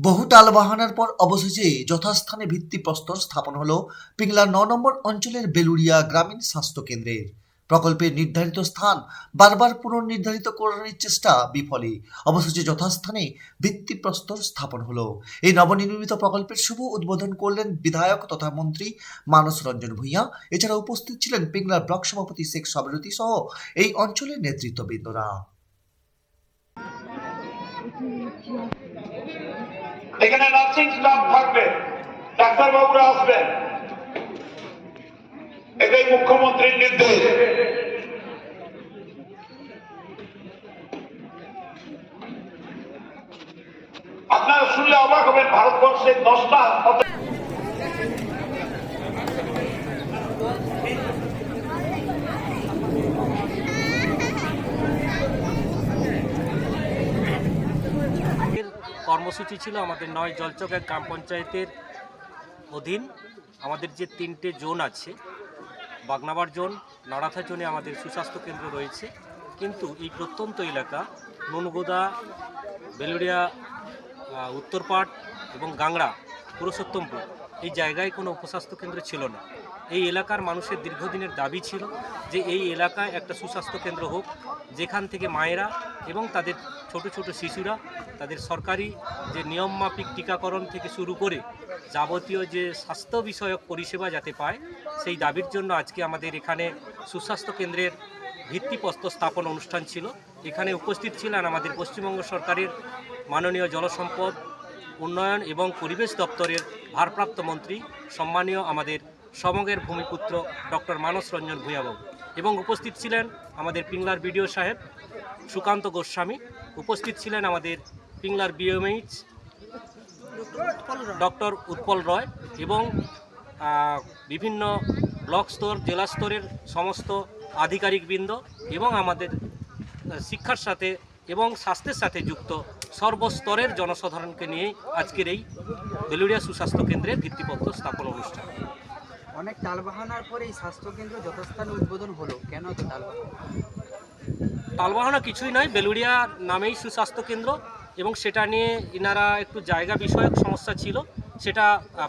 বহু টালবাহানার পর অবশেষে যথাস্থানে ভিত্তিপ্রস্তর স্থাপন হলো পিংলা ন নম্বর অঞ্চলের বেলুড়িয়া গ্রামীণ স্বাস্থ্য কেন্দ্রের। প্রকল্পের নির্ধারিত স্থান বারবার পুনর্নির্ধারিত করার চেষ্টা বিফলে। অবশেষে যথাস্থানে ভিত্তিপ্রস্তর স্থাপন হলো। এই নবনির্মিত প্রকল্পের শুভ উদ্বোধন করলেন বিধায়ক তথা মন্ত্রী মানস রঞ্জন ভূঁইয়া। এছাড়া উপস্থিত ছিলেন পিংলার ব্লক সভাপতি শেখ সবরতী সহ এই অঞ্চলের নেতৃত্ববৃন্দরা। এখানে নার্সিং স্টাফ থাকবে। ডাক্তারবাবুরা আসবেন। এটাই মুখ্যমন্ত্রীর নির্দেশ। আপনারা শুনলে অবাক হবেন, ভারতবর্ষের দশটা হাসপাতাল কর্মসূচি ছিল আমাদের নয় জলচকের গ্রাম পঞ্চায়েতের অধীন। আমাদের যে তিনটে জোন আছে, বাগনাবার জোন, নড়াথা জোনে আমাদের সুস্বাস্থ্য কেন্দ্র রয়েছে। কিন্তু এই প্রত্যন্ত এলাকা, নুনগোদা, বেলুড়িয়া উত্তরপাট এবং গাংড়া, পুরুষোত্তমপুর এই জায়গায় কোনো উপস্বাস্থ্য কেন্দ্র ছিল না। এই এলাকার মানুষের দীর্ঘদিনের দাবি ছিল যে এই এলাকায় একটা সুস্বাস্থ্য কেন্দ্র হোক, যেখান থেকে মায়েরা এবং তাদের ছোট ছোট শিশুরা তাদের সরকারি যে নিয়মমাফিক টিকাকরণ থেকে শুরু করে যাবতীয় যে স্বাস্থ্য বিষয়ক পরিষেবা যাতে পায়, সেই দাবির জন্য আজকে আমাদের এখানে সুস্বাস্থ্য কেন্দ্রের ভিত্তিপ্রস্তর স্থাপন অনুষ্ঠান ছিল। এখানে উপস্থিত ছিলেন আমাদের পশ্চিমবঙ্গ সরকারের মাননীয় জলসম্পদ, উন্নয়ন এবং পরিবেশ দপ্তরের ভারপ্রাপ্ত মন্ত্রী, সম্মানীয় আমাদের সমগের ভূমিপুত্র ডক্টর মানস রঞ্জন ভূঁয়াবাবু এবং উপস্থিত ছিলেন আমাদের পিংলার বিডিও সাহেব সুকান্ত গোস্বামী, উপস্থিত ছিলেন আমাদের পিংলার বিএমএইচ ডক্টর উৎপল রয় এবং বিভিন্ন ব্লক স্তর, জেলা স্তরের সমস্ত আধিকারিকবৃন্দ এবং আমাদের শিক্ষার সাথে এবং স্বাস্থ্যের সাথে যুক্ত সর্বস্তরের জনসাধারণকে নিয়ে আজকের এই বেলুড়িয়া সুস্বাস্থ্য কেন্দ্রের ভিত্তিপত্র স্থাপন অনুষ্ঠান। অনেক টালবাহানার পরে এই স্বাস্থ্যকেন্দ্র যথাস্থানে উদ্বোধন হলো। কেন এত টালবাহানা তালবাহনা কিছুই নয় বেলুড়িয়া নামেই সুস্বাস্থ্য কেন্দ্র এবং সেটা নিয়ে ইনারা একটু জায়গা বিষয়ক সমস্যা ছিল সেটা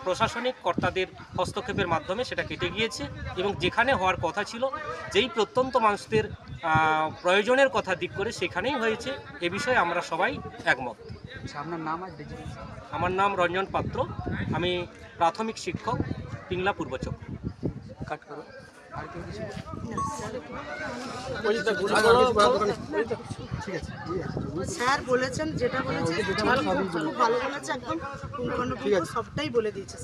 প্রশাসনিক কর্তাদের হস্তক্ষেপের মাধ্যমে সেটা কেটে গিয়েছে এবং যেখানে হওয়ার কথা ছিল যেই প্রত্যন্ত মানুষদের প্রয়োজনের কথা দিক করে সেখানেই হয়েছে। এ বিষয়ে আমরা সবাই একমত। আচ্ছা আপনার নাম আর আমার নাম রঞ্জন পাত্র। আমি প্রাথমিক শিক্ষক পিংলা পূর্বচক কাট করো। আর কেউ কিছু? ঠিক আছে স্যার বলেছেন যেটা বলেছে খুব ভালো বলেছে একদম সবটাই বলে দিয়েছে